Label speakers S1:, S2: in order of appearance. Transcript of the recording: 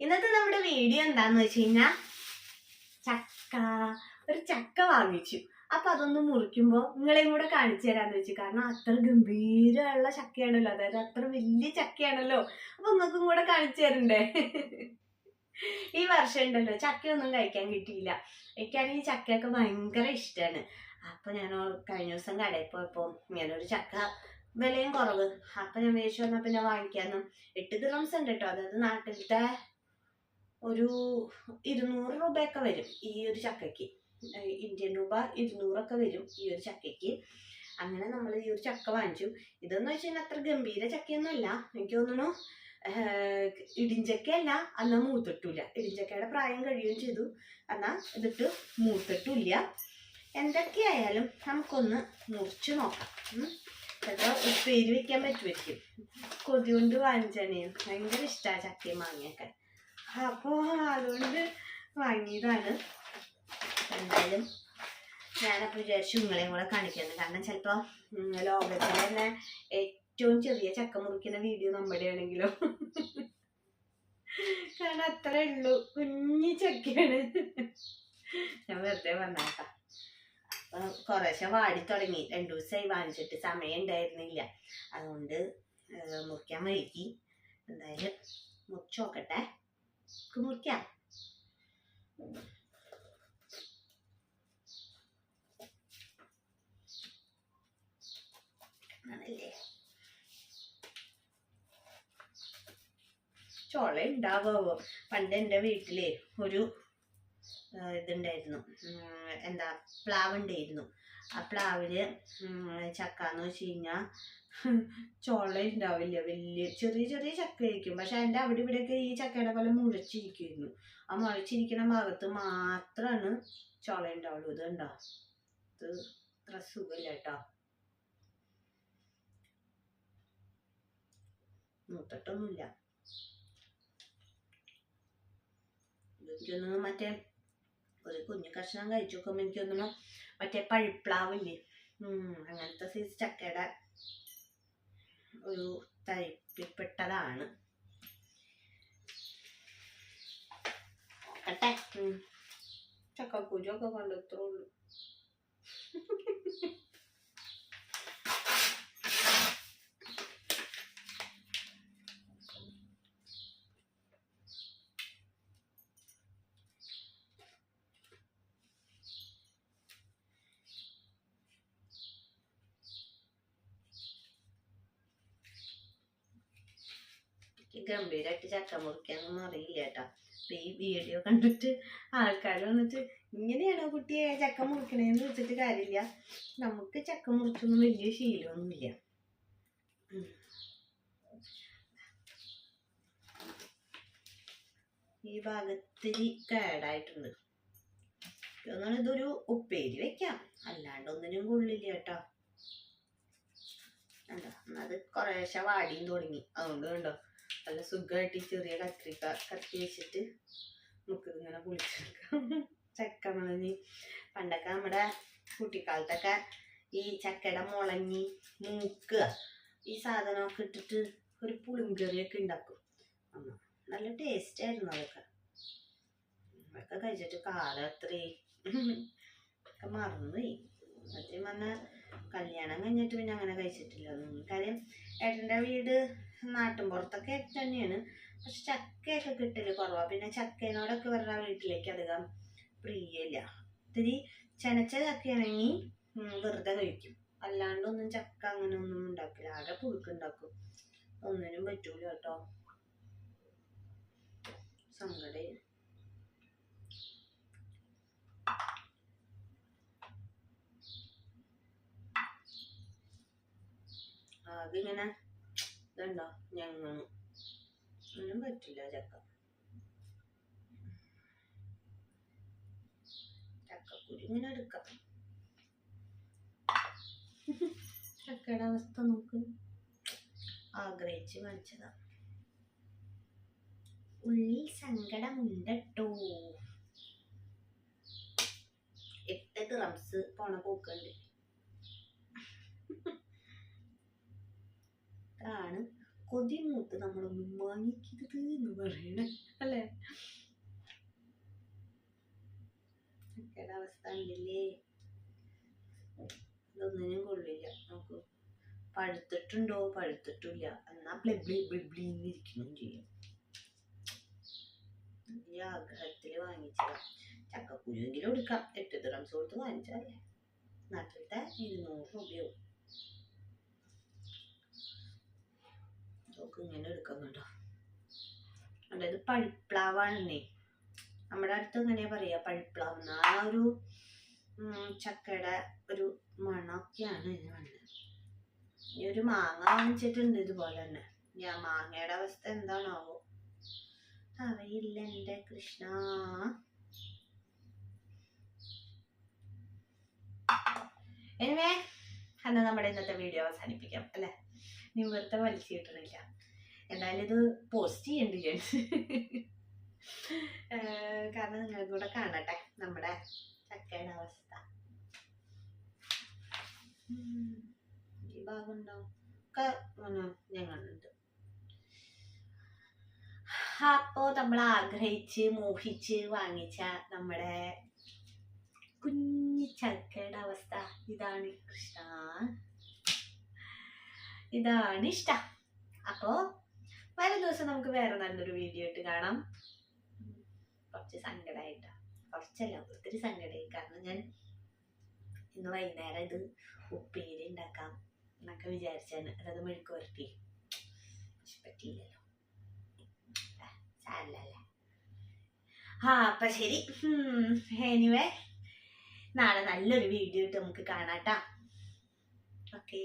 S1: ഇന്നത്തെ നമ്മുടെ വീഡിയോ എന്താന്ന് വെച്ച് കഴിഞ്ഞാ ചക്ക ഒരു ചക്ക വാങ്ങിച്ചു. അപ്പൊ അതൊന്ന് മുറിക്കുമ്പോ നിങ്ങളെയും കൂടെ കാണിച്ചു തരാന്ന് വെച്ചു. കാരണം അത്ര ഗംഭീരമുള്ള ചക്കയാണല്ലോ. അതായത് അത്ര വലിയ ചക്കയാണല്ലോ. അപ്പൊ നിങ്ങൾക്കും കൂടെ കാണിച്ചു തരണ്ടേ? ഈ വർഷം ഉണ്ടല്ലോ ചക്കയൊന്നും കഴിക്കാൻ കിട്ടിയില്ല. എനിക്കാണെങ്കിൽ ചക്കയൊക്കെ ഭയങ്കര ഇഷ്ടമാണ് അപ്പൊ ഞാൻ കഴിഞ്ഞ ദിവസം കടയിൽ പോയപ്പോ ഇങ്ങനെ ഒരു ചക്ക വിലയും കുറവ്. അപ്പൊ ഞാൻ മേടിച്ചു വന്നാ പിന്നെ വാങ്ങിക്കാന്നും. എട്ട് ദിറംസ് ഉണ്ട് കേട്ടോ. അതായത് നാട്ടിലത്തെ ഒരു ഇരുന്നൂറ് രൂപയൊക്കെ വരും ഈ ഒരു ചക്കയ്ക്ക്. ഇന്ത്യൻ രൂപ ഇരുന്നൂറൊക്കെ വരും ഈ ഒരു ചക്കയ്ക്ക്. അങ്ങനെ നമ്മൾ ഈ ഒരു ചക്ക വാങ്ങിച്ചു. ഇതെന്ന് വെച്ച് കഴിഞ്ഞാൽ അത്ര ഗംഭീര ചക്കയൊന്നുമല്ല. എനിക്ക് തോന്നുന്നു ഇടിഞ്ചക്കയല്ല എന്നാൽ മൂത്തിട്ടില്ല. ഇടിഞ്ചക്കയുടെ പ്രായം കഴിയുകയും ചെയ്തു. എന്നാൽ ഇതിട്ട് മൂത്തിട്ടില്ല. എന്തൊക്കെയായാലും നമുക്കൊന്ന് മുറിച്ച് നോക്കാം. ചിലപ്പോൾ ഉപ്പേരി വെക്കാൻ പറ്റുമായിരിക്കും? കൊതി കൊണ്ട് വാങ്ങിച്ചാണ് ഭയങ്കര ഇഷ്ടമാണ് ചക്കയും മാങ്ങയൊക്കെ. അപ്പോൾ അതുകൊണ്ട് വാങ്ങിയതാണ് എന്തായാലും ഞാനപ്പോൾ വിചാരിച്ചു നിങ്ങളെയും കൂടെ കാണിക്കുന്നു. കാരണം ചിലപ്പോൾ ലോകത്തിൽ തന്നെ ഏറ്റവും ചെറിയ ചക്ക മുറിക്കുന്ന വീഡിയോ നമ്മുടെ ആണെങ്കിലോ കാരണം അത്രേ ഉള്ളൂ. കുഞ്ഞി ചക്കയാണ്. ഞാൻ വെറുതെ വന്നാട്ട അപ്പം കുറേശ്ശെ വാടി തുടങ്ങി. രണ്ടു ദിവസമായി വാങ്ങിച്ചിട്ട് സമയം ഉണ്ടായിരുന്നില്ല. അതുകൊണ്ട് മുറിക്കാൻ വൈകി. എന്തായാലും മുറിച്ച് നോക്കട്ടെ. നമുക്ക് മുറിക്കാം ആണല്ലേ ചോള ഉണ്ടാവുമോ? പണ്ട് എന്റെ വീട്ടിലെ ഒരു ഇതുണ്ടായിരുന്നു. എന്താ പ്ലാവ് ഉണ്ടായിരുന്നു ആ പ്ലാവിൽ ചക്കാന്ന് വെച്ച് കഴിഞ്ഞാൽ ചോള വലിയ ചെറിയ ചെറിയ ചക്ക ആയിരിക്കും പക്ഷെ എന്റെ അവിടെ ഇവിടെയൊക്കെ ഈ ചക്കയുടെ പോലെ മുഴച്ചിരിക്കുമായിരുന്നു ആ മുഴച്ചിരിക്കുന്ന ഭാഗത്ത് മാത്രമാണ് ചോള ഉണ്ടാവുള്ളൂ ഇത് ഉണ്ടോ ഇത് അത്ര സുഖമില്ല കേട്ടോ. മൂത്തട്ടൊന്നുമില്ല ഇതൊന്ന് മറ്റേ ഒരു കുഞ്ഞു കഷ്ണം കഴിച്ചു നോക്കുമ്പോൾ തോന്നുന്നു മറ്റേ പഴുപ്ലാവില്ലേ? ഉം, അങ്ങനത്തെ സൈസ് ചക്കയുടെ ഒരു തരിപ്പിൽപ്പെട്ടതാണ്. കട്ടെ ചക്കക്കുരു ഒക്കെ ഇത്രേ ഉള്ളൂ എനിക്ക് ഗംഭീരമായിട്ട് ചക്ക മുറിക്കാനൊന്നും അറിയില്ല കേട്ടോ. അപ്പൊ ഈ വീഡിയോ കണ്ടിട്ട് ആൾക്കാർ വന്നിട്ട് ഇങ്ങനെയാണോ കുട്ടിയെ ചക്ക മുറിക്കണേന്ന് വെച്ചിട്ട് കാര്യമില്ല. നമുക്ക് ചക്ക മുറിച്ചൊന്നും വലിയ ശീലമൊന്നുമില്ല. ഈ ഭാഗത്തിരി കേടായിട്ടുണ്ട്. ഇതൊരു ഉപ്പേരി വെക്കാം. അല്ലാണ്ട് ഒന്നിനും കൊള്ളില്ല കേട്ടോ. കണ്ടോ? അത് കുറേശ്ശെ വാടിയും തുടങ്ങി. അതുകൊണ്ട് കണ്ടോ? നല്ല സുഖമായിട്ട് ചെറിയ കത്രിക്ക കത്തി വെച്ചിട്ട് നമുക്ക് ഇങ്ങനെ പൊളിച്ചെടുക്കാം. ചക്ക മുളഞ്ഞ്. പണ്ടൊക്കെ നമ്മുടെ കുട്ടിക്കാലത്തൊക്കെ ഈ ചക്കയുടെ മുളഞ്ഞി മൂക്കുക. ഈ സാധനമൊക്കെ ഇട്ടിട്ട് ഒരു പുളിങ്കറിയൊക്കെ ഉണ്ടാക്കും. നല്ല ടേസ്റ്റ് ആയിരുന്നു അതൊക്കെ. അതൊക്കെ കഴിച്ചിട്ട് കാലം അത്രയും ഒക്കെ മറന്നുപോയി. സത്യം പറഞ്ഞാൽ കല്യാണം കഴിഞ്ഞിട്ട് പിന്നെ അങ്ങനെ കഴിച്ചിട്ടില്ല. കാര്യം ഏട്ടന്റെ വീട് നാട്ടിൻപുറത്തൊക്കെ തന്നെയാണ്. പക്ഷെ ചക്കയൊക്കെ കിട്ടൽ കുറവാ. പിന്നെ ചക്കേനോടൊക്കെ വരുന്ന വീട്ടിലേക്ക് അധികം പ്രിയല്ല. ഇത്തിരി ചെനച്ച ചക്കയാണെങ്കിൽ വെറുതെ കഴിക്കും. അല്ലാണ്ടൊന്നും ചക്ക അങ്ങനെ ഒന്നും ഉണ്ടാക്കില്ല. ആകെ പുഴുക്കുണ്ടാക്കും ഒന്നിനും പറ്റൂല കേട്ടോ. സങ്കടേ. ആകെ ഇങ്ങനെ ഇതുണ്ടോ? ഞങ്ങൾ ഒന്നും പറ്റില്ല ചക്ക. ചക്കക്കുരു ഇങ്ങനെ എടുക്കാം. ചക്കയുടെ അവസ്ഥ നോക്ക്. ആഗ്രഹിച്ച് കാണിച്ചതാ ഉള്ളിൽ സങ്കടമുണ്ടട്ടോ. എട്ട് ഗ്രംസ് പോണ പോക്കുണ്ട്. അതാണ് കൊതിമൂത്ത് നമ്മളൊന്നും വാങ്ങിക്കരുത് എന്ന് പറയണ. അല്ലേ? ഒക്കെയുടെ അവസ്ഥ ഉണ്ടല്ലേ ഇതൊന്നിനും കൊള്ളില്ല. നമുക്ക് പഴുത്തിട്ടുണ്ടോ? പഴുത്തിട്ടില്ല. എന്നാ ബ്ലിബ്ലി ബ്ലിബ്ലി ഇരിക്കുന്നു ചെയ്യും. ഈ വാങ്ങിച്ചാ ചക്കക്കുരു എങ്കിലും എടുക്കാം. എട്ട് ദ്രംസ് കൊടുത്ത് വാങ്ങിച്ചാലേ നാട്ടിലത്തെ ഇരുന്നൂറ് രൂപയാവും നമുക്ക് ഇങ്ങനെ എടുക്കാം കേട്ടോ അതായത് പഴുപ്ലാവാണെന്നേ നമ്മുടെ അടുത്ത് എങ്ങനെയാ പറയാ? പഴുപ്ലാവ് ആ ഒരു ചക്കയുടെ ഒരു മണമൊക്കെയാണ് ഇതിന് വേണ്ടത്. ഈ ഒരു മാങ്ങ വാങ്ങിച്ചിട്ടുണ്ട് ഇതുപോലെ തന്നെ. ഞാൻ മാങ്ങയുടെ അവസ്ഥ എന്താണാവോ? അറിയില്ല എന്റെ കൃഷ്ണ. എനിവേ എന്നാ നമ്മുടെ ഇന്നത്തെ വീഡിയോ അവസാനിപ്പിക്കാം അല്ലേ? നീ വെറുതെ വലിച്ചു എന്തായാലും ഇത് പോസ്റ്റ് ചെയ്യേണ്ടി ഞാൻ. കാരണം നിങ്ങൾക്ക് കൂടെ കാണട്ടെ നമ്മുടെ ചക്കയുടെ അവസ്ഥ. ഈ ഭാഗം ഉണ്ടാവും ഞങ്ങളുണ്ട് അപ്പോ നമ്മൾ ആഗ്രഹിച്ച് മോഹിച്ച് വാങ്ങിച്ച നമ്മുടെ കുഞ്ഞു ചക്കയുടെ അവസ്ഥ. ഇതാണ് കൃഷ്ണ. ഇതാണ് ഇഷ്ട. അപ്പോ വരും ദിവസം നമുക്ക് വേറെ നല്ലൊരു വീഡിയോ ഇട്ട് കാണാം. കുറച്ച് സങ്കടമായിട്ട കുറച്ചല്ല ഒത്തിരി സങ്കടമായി കാരണം ഞാൻ ഇന്ന് വൈകുന്നേരം ഇത് ഉപ്പേരി ഉണ്ടാക്കാം എന്നൊക്കെ വിചാരിച്ചാണ്. അതായത് മെഴുക്ക് പക്ഷെ പറ്റിയില്ലല്ലോ. സാരല്ലേ ആ അപ്പൊ ശരി. എനിവേ നാളെ നല്ലൊരു വീഡിയോ ഇട്ട് നമുക്ക് കാണാട്ടാ ഓക്കേ